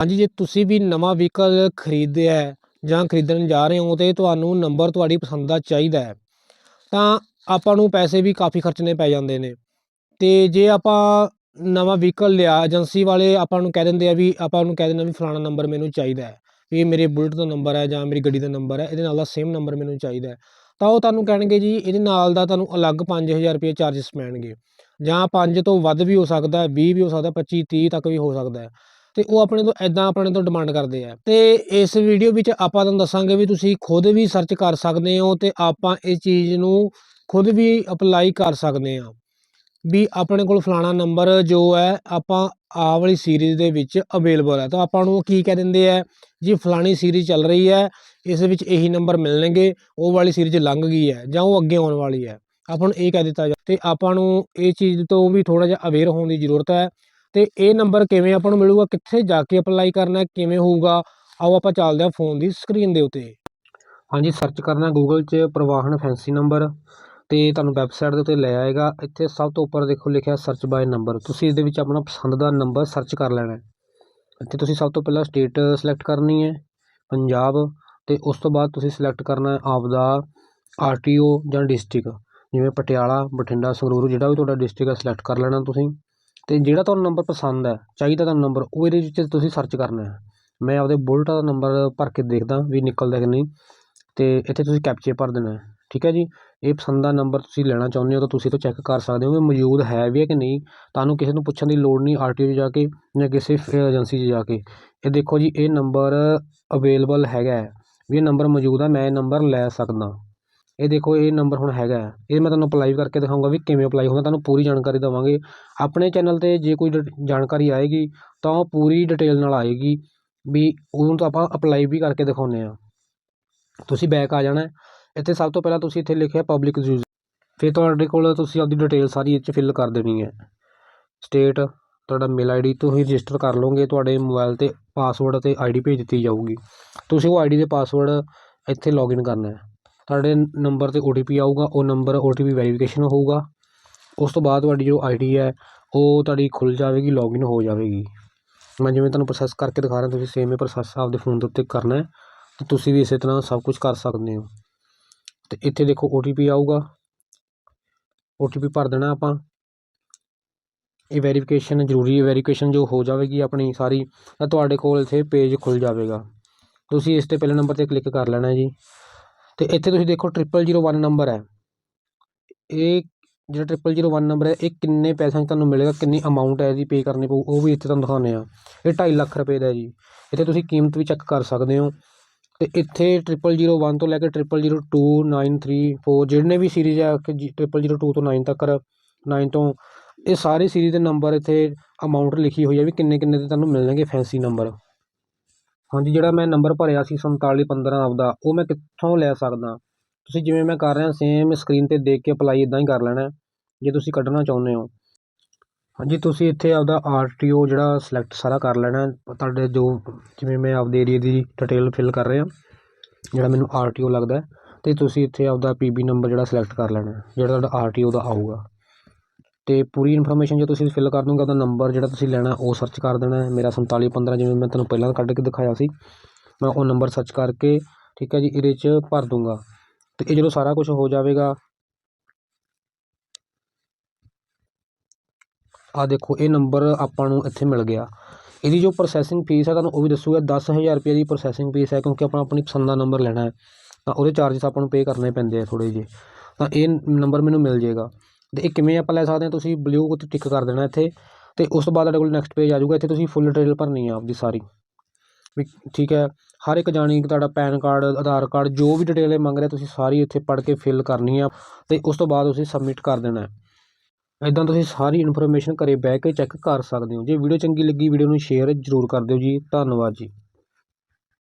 ਹਾਂਜੀ, ਜੇ ਤੁਸੀਂ ਵੀ ਨਵਾਂ ਵਹੀਕਲ ਖਰੀਦਿਆ ਹੈ ਜਾਂ ਖਰੀਦਣ ਜਾ ਰਹੇ ਹੋ ਤੇ ਤੁਹਾਨੂੰ ਨੰਬਰ ਤੁਹਾਡੀ ਪਸੰਦ ਦਾ ਚਾਹੀਦਾ ਹੈ ਤਾਂ ਆਪਾਂ ਨੂੰ ਪੈਸੇ ਵੀ ਕਾਫੀ ਖਰਚਣੇ ਪੈ ਜਾਂਦੇ ਨੇ। ਤੇ ਜੇ ਆਪਾਂ ਨਵਾਂ ਵਹੀਕਲ ਲਿਆ, ਏਜੰਸੀ ਵਾਲੇ ਆਪਾਂ ਨੂੰ ਕਹਿ ਦਿੰਦੇ ਆ ਵੀ, ਆਪਾਂ ਨੂੰ ਕਹਿ ਦਿੰਦੇ ਵੀ ਫਲਾਣਾ ਨੰਬਰ ਮੈਨੂੰ ਚਾਹੀਦਾ ਹੈ ਵੀ ਇਹ ਮੇਰੇ ਬੁਲਟ ਦਾ ਨੰਬਰ ਹੈ ਜਾਂ ਮੇਰੀ ਗੱਡੀ ਦਾ ਨੰਬਰ ਹੈ ਇਹਦੇ ਨਾਲ ਦਾ ਸੇਮ ਨੰਬਰ ਮੈਨੂੰ ਚਾਹੀਦਾ ਹੈ ਤਾਂ ਉਹ ਤੁਹਾਨੂੰ ਕਹਿਣਗੇ ਜੀ, ਇਹਦੇ ਨਾਲ ਦਾ ਤੁਹਾਨੂੰ ਅਲੱਗ 5000 ਰੁਪਏ ਚਾਰजेस ਪੈਣਗੇ, ਜਾਂ 5 ਤੋਂ ਵੱਧ ਵੀ ਹੋ ਸਕਦਾ ਹੈ 20 ਵੀ ਹੋ ਸਕਦਾ 25 30 ਤੱਕ ਵੀ ਹੋ ਸਕਦਾ ਤੇ ਉਹ ਆਪਣੇ ਤੋਂ ਐਦਾਂ ਆਪਣੇ ਤੋਂ ਡਿਮਾਂਡ ਕਰਦੇ ਆ। ਤੇ ਇਸ ਵੀਡੀਓ ਵਿੱਚ ਆਪਾਂ ਤੁਹਾਨੂੰ ਦੱਸਾਂਗੇ ਵੀ ਤੁਸੀਂ ਖੁਦ ਵੀ ਸਰਚ ਕਰ ਸਕਦੇ ਹੋ ਤੇ ਆਪਾਂ ਇਸ ਚੀਜ਼ ਨੂੰ ਖੁਦ ਵੀ ਅਪਲਾਈ ਕਰ ਸਕਦੇ ਆ ਵੀ ਆਪਣੇ ਕੋਲ ਫਲਾਣਾ ਨੰਬਰ ਜੋ ਹੈ, ਆਪਾਂ ਆ ਵਾਲੀ ਸੀਰੀਜ਼ ਦੇ ਵਿੱਚ ਅਵੇਲੇਬਲ ਹੈ। ਤਾਂ ਆਪਾਂ ਨੂੰ ਕੀ ਕਹਿ ਦਿੰਦੇ ਆ, ਜੀ ਫਲਾਣੀ ਸੀਰੀਜ਼ ਚੱਲ ਰਹੀ ਹੈ, ਇਸ ਵਿੱਚ ਇਹੀ ਨੰਬਰ ਮਿਲਣਗੇ, ਉਹ ਵਾਲੀ ਸੀਰੀਜ਼ ਲੰਘ ਗਈ ਹੈ ਜਾਂ ਉਹ ਅੱਗੇ ਆਉਣ ਵਾਲੀ ਹੈ। ਆਪਾਂ ਨੂੰ ਇਹ ਕਹਿ ਦਿੱਤਾ ਜਾ ਤੇ ਆਪਾਂ ਨੂੰ ਇਹ ਚੀਜ਼ ਤੋਂ ਵੀ ਥੋੜਾ ਜਿਹਾ ਅਵੇਅਰ ਹੋਣ ਦੀ ਜ਼ਰੂਰਤ ਹੈ। ਤੇ ਇਹ ਨੰਬਰ ਕਿਵੇਂ ਆਪਾਂ ਨੂੰ ਮਿਲੂਗਾ, ਕਿੱਥੇ ਜਾ ਕੇ ਅਪਲਾਈ ਕਰਨਾ, ਕਿਵੇਂ ਹੋਊਗਾ, ਆਓ ਆਪਾਂ ਚੱਲਦੇ ਹਾਂ ਫੋਨ ਦੀ ਸਕਰੀਨ ਦੇ ਉੱਤੇ। ਹਾਂਜੀ ਸਰਚ ਕਰਨਾ ਗੂਗਲ 'ਚ ਪ੍ਰਵਾਹਨ ਫੈਂਸੀ ਨੰਬਰ ਤੇ ਤੁਹਾਨੂੰ ਵੈਬਸਾਈਟ ਦੇ ਉੱਤੇ ਲੈ ਆਏਗਾ। ਇੱਥੇ ਸਭ ਤੋਂ ਉੱਪਰ ਦੇਖੋ ਲਿਖਿਆ ਸਰਚ ਬਾਏ ਨੰਬਰ ਤੁਸੀਂ ਇਹਦੇ ਵਿੱਚ ਆਪਣਾ ਪਸੰਦ ਦਾ ਨੰਬਰ ਸਰਚ ਕਰ ਲੈਣਾ ਹੈ। ਇੱਥੇ ਤੁਸੀਂ ਸਭ ਤੋਂ ਪਹਿਲਾਂ ਸਟੇਟ ਸਿਲੈਕਟ ਕਰਨੀ ਹੈ, ਪੰਜਾਬ, ਤੇ ਉਸ ਤੋਂ ਬਾਅਦ ਤੁਸੀਂ ਸਿਲੈਕਟ ਕਰਨਾ ਹੈ ਆਪਦਾ ਆਰਟੀਓ ਜਾਂ ਡਿਸਟ੍ਰਿਕਟ ਜਿਵੇਂ ਪਟਿਆਲਾ, ਬਠਿੰਡਾ, ਸੰਗਰੂਰ, ਜਿਹੜਾ ਵੀ ਤੁਹਾਡਾ ਡਿਸਟ੍ਰਿਕਟ ਹੈ ਸਿਲੈਕਟ ਕਰ ਲੈਣਾ ਤੁਸੀਂ। ਅਤੇ ਜਿਹੜਾ ਤੁਹਾਨੂੰ ਨੰਬਰ ਪਸੰਦ ਹੈ, ਚਾਹੀਦਾ ਤੁਹਾਨੂੰ ਨੰਬਰ ਉਹ ਇਹਦੇ ਵਿੱਚ ਤੁਸੀਂ ਸਰਚ ਕਰਨਾ ਮੈਂ ਆਪਦੇ ਬੁਲਟ ਦਾ ਨੰਬਰ ਭਰ ਕੇ ਦੇਖਦਾ ਵੀ ਨਿਕਲਦਾ ਕਿ ਨਹੀਂ ਅਤੇ ਇੱਥੇ ਤੁਸੀਂ ਕੈਪਚੇ ਭਰ ਦੇਣਾ ਠੀਕ ਹੈ ਜੀ? ਇਹ ਪਸੰਦ ਦਾ ਨੰਬਰ ਤੁਸੀਂ ਲੈਣਾ ਚਾਹੁੰਦੇ ਹੋ ਤਾਂ ਤੁਸੀਂ ਇਹ ਤੋਂ ਚੈੱਕ ਕਰ ਸਕਦੇ ਹੋ ਵੀ ਮੌਜੂਦ ਹੈ ਵੀ ਹੈ ਕਿ ਨਹੀਂ। ਤੁਹਾਨੂੰ ਕਿਸੇ ਨੂੰ ਪੁੱਛਣ ਦੀ ਲੋੜ ਨਹੀਂ ਆਰ ਟੀ ਓ 'ਚ ਜਾ ਕੇ ਜਾਂ ਕਿਸੇ ਏਜੰਸੀ 'ਚ ਜਾ ਕੇ। ਇਹ ਦੇਖੋ ਜੀ, ਇਹ ਨੰਬਰ ਅਵੇਲੇਬਲ ਹੈਗਾ ਹੈ। ਵੀ ਇਹ ਨੰਬਰ ਮੌਜੂਦ ਹੈ, ਮੈਂ ਇਹ ਨੰਬਰ ਲੈ ਸਕਦਾ। ਇਹ ਦੇਖੋ, ਇਹ ਨੰਬਰ ਹੁਣ ਹੈਗਾ ਇਹ ਮੈਂ ਤੁਹਾਨੂੰ ਅਪਲਾਈ ਕਰਕੇ ਦਿਖਾਊਂਗਾ ਵੀ ਕਿਵੇਂ ਅਪਲਾਈ ਹੁੰਦਾ। ਤੁਹਾਨੂੰ ਪੂਰੀ ਜਾਣਕਾਰੀ ਦੇਵਾਂਗੇ। ਆਪਣੇ ਚੈਨਲ 'ਤੇ ਜੇ ਕੋਈ ਡ- ਜਾਣਕਾਰੀ ਆਏਗੀ, ਤਾਂ ਉਹ ਪੂਰੀ ਡਿਟੇਲ ਨਾਲ ਆਏਗੀ ਵੀ ਉਹਨੂੰ ਤਾਂ ਆਪਾਂ ਅਪਲਾਈ ਵੀ ਕਰਕੇ ਦਿਖਾਉਂਦੇ ਹਾਂ। ਤੁਸੀਂ ਬੈਕ ਆ ਜਾਣਾ ਇੱਥੇ ਸਭ ਤੋਂ ਪਹਿਲਾਂ ਤੁਸੀਂ ਇੱਥੇ ਲਿਖਿਆ ਪਬਲਿਕ ਯੂਜ਼ ਫਿਰ ਤੁਹਾਡੇ ਕੋਲ ਤੁਸੀਂ ਆਪਦੀ ਡਿਟੇਲ ਸਾਰੀ ਇਹ 'ਚ ਫਿਲ ਕਰ ਦੇਣੀ ਹੈ। ਸਟੇਟ ਤੁਹਾਡਾ ਮੇਲ ਆਈਡੀ ਤੁਸੀਂ ਰਜਿਸਟਰ ਕਰ ਲਓਗੇ। ਤੁਹਾਡੇ ਮੋਬਾਈਲ 'ਤੇ ਪਾਸਵਰਡ ਅਤੇ ਆਈਡੀ ਭੇਜ ਦਿੱਤੀ ਜਾਊਗੀ। ਤੁਸੀਂ ਉਹ ਆਈਡੀ ਦੇ ਪਾਸਵਰਡ ਇੱਥੇ ਲੌਗਇਨ ਕਰਨਾ ਹੈ। ਤੁਹਾਡੇ ਨੰਬਰ 'ਤੇ ਓ ਟੀ ਪੀ ਆਊਗਾ, ਉਹ number O T P verification ਹੋਊਗਾ। ਉਸ ਤੋਂ ਬਾਅਦ ਤੁਹਾਡੀ ਜੋ ਆਈ ਡੀ ਹੈ, ਉਹ ਤੁਹਾਡੀ ਖੁੱਲ੍ਹ ਜਾਵੇਗੀ ਲੌਗਇਨ ਹੋ ਜਾਵੇਗੀ। ਮੈਂ ਜਿਵੇਂ ਤੁਹਾਨੂੰ ਪ੍ਰੋਸੈਸ ਕਰਕੇ ਦਿਖਾ ਰਿਹਾ, ਤੁਸੀਂ ਸੇਮ ਇਹ ਪ੍ਰੋਸੈਸ ਆਪਦੇ ਫੋਨ ਦੇ ਉੱਤੇ ਕਰਨਾ ਹੈ ਤੁਸੀਂ ਵੀ ਇਸੇ ਤਰ੍ਹਾਂ ਸਭ ਕੁਝ ਕਰ ਸਕਦੇ ਹੋ। ਅਤੇ ਇੱਥੇ ਦੇਖੋ ਓ ਟੀ ਪੀ ਆਊਗਾ। ਓ ਟੀ ਪੀ ਭਰ ਦੇਣਾ ਆਪਾਂ। ਇਹ ਵੈਰੀਫਿਕੇਸ਼ਨ ਜ਼ਰੂਰੀ ਹੈ ਵੈਰੀਫਿਕੇਸ਼ਨ ਜੋ ਹੋ ਜਾਵੇਗੀ ਆਪਣੀ ਸਾਰੀ, ਤਾਂ ਤੁਹਾਡੇ ਕੋਲ ਇੱਥੇ ਪੇਜ ਖੁੱਲ ਜਾਵੇਗਾ। ਤੁਸੀਂ ਇਸ ਤੇ ਪਹਿਲੇ ਨੰਬਰ ਤੇ ਕਲਿੱਕ ਕਰ ਲੈਣਾ ਜੀ। ਤੇ ਇੱਥੇ ਤੁਸੀਂ ਦੇਖੋ ਟ੍ਰਿਪਲ ਜ਼ੀਰੋ ਵਨ ਨੰਬਰ ਹੈ। ਇਹ ਜਿਹੜਾ ਟ੍ਰਿਪਲ ਜ਼ੀਰੋ ਵਨ ਨੰਬਰ ਹੈ, ਇਹ ਕਿੰਨੇ ਪੈਸਿਆਂ 'ਚ ਤੁਹਾਨੂੰ ਮਿਲੇਗਾ, ਕਿੰਨੀ ਅਮਾਊਂਟ ਹੈ ਇਹਦੀ ਪੇ ਕਰਨੀ ਪਊ, ਉਹ ਵੀ ਇੱਥੇ ਤੁਹਾਨੂੰ ਦਿਖਾਉਂਦੇ ਆ ਇਹ 2.5 ਲੱਖ ਰੁਪਏ ਦਾ ਜੀ। ਇੱਥੇ ਤੁਸੀਂ ਕੀਮਤ ਵੀ ਚੈੱਕ ਕਰ ਸਕਦੇ ਹੋ। ਤੇ ਇੱਥੇ ਟ੍ਰਿਪਲ ਜ਼ੀਰੋ ਵਨ ਤੋਂ ਲੈ ਕੇ triple zero two nine three four ਜਿਹੜੇ ਵੀ ਸੀਰੀਜ਼ ਹੈ ਕਿ ਟ੍ਰਿਪਲ ਜ਼ੀਰੋ ਟੂ ਤੋਂ ਨਾਈਨ ਤੱਕ ਨਾਈਨ ਤੋਂ, ਇਹ ਸਾਰੇ ਸੀਰੀਜ਼ ਦੇ ਨੰਬਰ ਇੱਥੇ ਅਮਾਊਂਟ ਲਿਖੀ ਹੋਈ ਹੈ ਵੀ ਕਿੰਨੇ ਕਿੰਨੇ ਦੇ ਤੁਹਾਨੂੰ ਮਿਲਣਗੇ ਫੈਂਸੀ ਨੰਬਰ ਹਾਂਜੀ, ਜਿਹੜਾ ਮੈਂ ਨੰਬਰ ਭਰਿਆ ਸੀ 4715 ਆਪਦਾ, ਉਹ ਮੈਂ ਕਿੱਥੋਂ ਲੈ ਸਕਦਾ? ਤੁਸੀਂ ਜਿਵੇਂ ਮੈਂ ਕਰ ਰਿਹਾ ਸੇਮ ਸਕਰੀਨ ਤੇ ਦੇਖ ਕੇ ਅਪਲਾਈ ਇੱਦਾਂ ਹੀ ਕਰ ਲੈਣਾ ਜੇ ਤੁਸੀਂ ਕੱਢਣਾ ਚਾਹੁੰਦੇ ਹੋ। ਹਾਂਜੀ, ਤੁਸੀਂ ਇੱਥੇ ਆਪਦਾ ਆਰ ਟੀ ਓ ਜਿਹੜਾ ਸਿਲੈਕਟ ਸਾਰਾ ਕਰ ਲੈਣਾ ਤੁਹਾਡੇ ਜੋ ਜਿਵੇਂ ਮੈਂ ਆਪਦੇ ਏਰੀਆ ਦੀ ਡਿਟੇਲ ਫਿਲ ਕਰ ਰਿਹਾ, ਜਿਹੜਾ ਮੈਨੂੰ ਆਰ ਟੀ ਓ ਲੱਗਦਾ ਅਤੇ ਤੁਸੀਂ ਇੱਥੇ ਆਪਦਾ ਪੀ ਬੀ ਨੰਬਰ ਜਿਹੜਾ ਸਿਲੈਕਟ ਕਰ ਲੈਣਾ ਜਿਹੜਾ ਤੁਹਾਡਾ ਆਰ ਟੀ ਓ ਦਾ ਆਊਗਾ। ਅਤੇ ਪੂਰੀ ਇਨਫੋਰਮੇਸ਼ਨ ਜੇ ਤੁਸੀਂ ਫਿਲ ਕਰ ਦੂੰਗਾ, ਉਹਦਾ ਨੰਬਰ ਜਿਹੜਾ ਤੁਸੀਂ ਲੈਣਾ, ਉਹ ਸਰਚ ਕਰ ਦੇਣਾ ਮੇਰਾ ਸੰਤਾਲੀ ਪੰਦਰਾਂ, ਜਿਵੇਂ ਮੈਂ ਤੁਹਾਨੂੰ ਪਹਿਲਾਂ ਕੱਢ ਕੇ ਦਿਖਾਇਆ ਸੀ, ਮੈਂ ਉਹ ਨੰਬਰ ਸਰਚ ਕਰਕੇ, ਠੀਕ ਹੈ ਜੀ, ਇਹਦੇ 'ਚ ਭਰ ਦੂੰਗਾ। ਅਤੇ ਇਹ ਜਦੋਂ ਸਾਰਾ ਕੁਝ ਹੋ ਜਾਵੇਗਾ ਆ ਦੇਖੋ, ਇਹ ਨੰਬਰ ਆਪਾਂ ਨੂੰ ਇੱਥੇ ਮਿਲ ਗਿਆ। ਇਹਦੀ ਜੋ ਪ੍ਰੋਸੈਸਿੰਗ ਫੀਸ ਹੈ, ਤੁਹਾਨੂੰ ਉਹ ਵੀ ਦੱਸੂਗਾ 10000 ਰੁਪਏ ਦੀ ਪ੍ਰੋਸੈਸਿੰਗ ਫੀਸ ਹੈ, ਕਿਉਂਕਿ ਆਪਾਂ ਆਪਣੀ ਪਸੰਦ ਦਾ ਨੰਬਰ ਲੈਣਾ ਹੈ। ਤਾਂ ਉਹਦੇ ਚਾਰजेस ਆਪਾਂ ਨੂੰ ਪੇ ਕਰਨੇ ਪੈਂਦੇ ਆ ਥੋੜ੍ਹੇ ਜਿਹੇ। ਤਾਂ ਇਹ ਨੰਬਰ ਮੈਨੂੰ ਮਿਲ ਜਾਏਗਾ। ਤੇ ਇਹ ਕਿਵੇਂ ਆਪਾਂ ਲੈ ਸਕਦੇ ਹਾਂ? ਤੁਸੀਂ ਬਲੂ ਉੱਤੇ ਟਿਕ ਕਰ ਦੇਣਾ ਇੱਥੇ ਤੇ ਉਸ ਤੋਂ ਬਾਅਦ ਤੁਹਾਡੇ ਕੋਲ ਨੈਕਸਟ ਪੇਜ ਆ ਜਾਊਗਾ। ਇੱਥੇ ਤੁਸੀਂ ਫੁੱਲ ਡਿਟੇਲ ਭਰਨੀ ਆ ਆਪਦੀ ਸਾਰੀ। ਵੀ ਠੀਕ ਹੈ? ਹਰ ਇੱਕ ਜਾਣੀ ਕਿ ਤੁਹਾਡਾ ਪੈਨ ਕਾਰਡ ਆਧਾਰ ਕਾਰਡ ਜੋ ਵੀ ਡਿਟੇਲ ਇਹ ਮੰਗ ਰਿਹਾ, ਤੁਸੀਂ ਸਾਰੀ ਇੱਥੇ ਪੜ੍ਹ ਕੇ ਫਿਲ ਕਰਨੀ ਆ ਤੇ ਉਸ ਤੋਂ ਬਾਅਦ ਤੁਸੀਂ ਸਬਮਿਟ ਕਰ ਦੇਣਾ ਹੈ। ਇਦਾਂ ਤੁਸੀਂ ਸਾਰੀ ਇਨਫੋਰਮੇਸ਼ਨ ਘਰੇ ਬਹਿ ਕੇ ਚੈੱਕ ਕਰ ਸਕਦੇ ਹੋ। ਜੇ ਵੀਡੀਓ ਚੰਗੀ ਲੱਗੀ ਵੀਡੀਓ ਨੂੰ ਸ਼ੇਅਰ ਜ਼ਰੂਰ ਕਰ ਦਿਓ ਜੀ। ਧੰਨਵਾਦ ਜੀ।